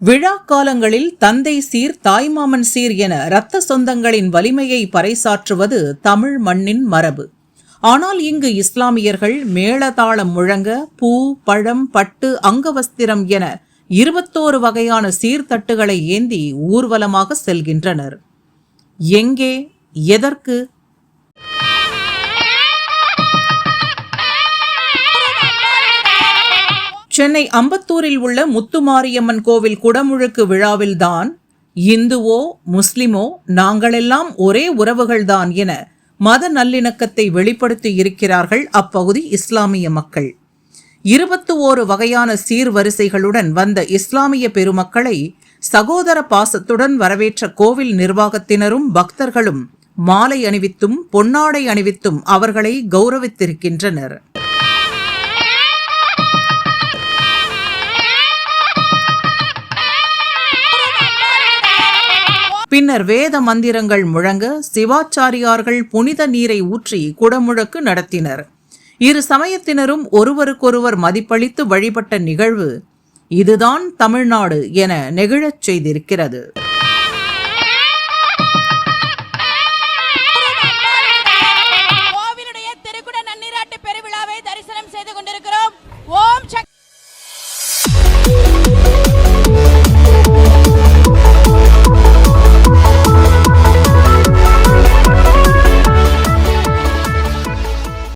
விழா காலங்களில் தந்தை சீர் தாய்மாமன் சீர் என இரத்த சொந்தங்களின் வலிமையை பறைசாற்றுவது தமிழ் மண்ணின் மரபு. ஆனால் இங்கு இஸ்லாமியர்கள் மேளதாளம் முழங்க பூ பழம் பட்டு அங்கவஸ்திரம் என இருபத்தோரு வகையான சீர்தட்டுகளை ஏந்தி ஊர்வலமாக செல்கின்றனர். எங்கே எதற்கு சென்னை அம்பத்தூரில் உள்ள முத்துமாரியம்மன் கோவில் குடமுழுக்கு விழாவில்தான் இந்துவோ முஸ்லிமோ நாங்களெல்லாம் ஒரே உறவுகள்தான் என மத நல்லிணக்கத்தை வெளிப்படுத்தி இருக்கிறார்கள் அப்பகுதி இஸ்லாமிய மக்கள். இருபத்து ஓரு வகையான சீர்வரிசைகளுடன் வந்த இஸ்லாமிய பெருமக்களை சகோதர பாசத்துடன் வரவேற்ற கோவில் நிர்வாகத்தினரும் பக்தர்களும் மாலை அணிவித்தும் பொன்னாடை அணிவித்தும் அவர்களை கௌரவித்திருக்கின்றனர். பின்னர் வேத மந்திரங்கள் முழங்க சிவாச்சாரியார்கள் புனித நீரை ஊற்றி குடமுழக்கு நடத்தினர். இரு சமயத்தினரும் ஒருவருக்கொருவர் மதிப்பளித்து வழிபட்ட நிகழ்வு இதுதான் தமிழ்நாடு என நெகிழச் செய்திருக்கிறது. நன்னீராட்டு பெருவிழாவை தரிசனம் செய்து கொண்டிருக்கிறோம்.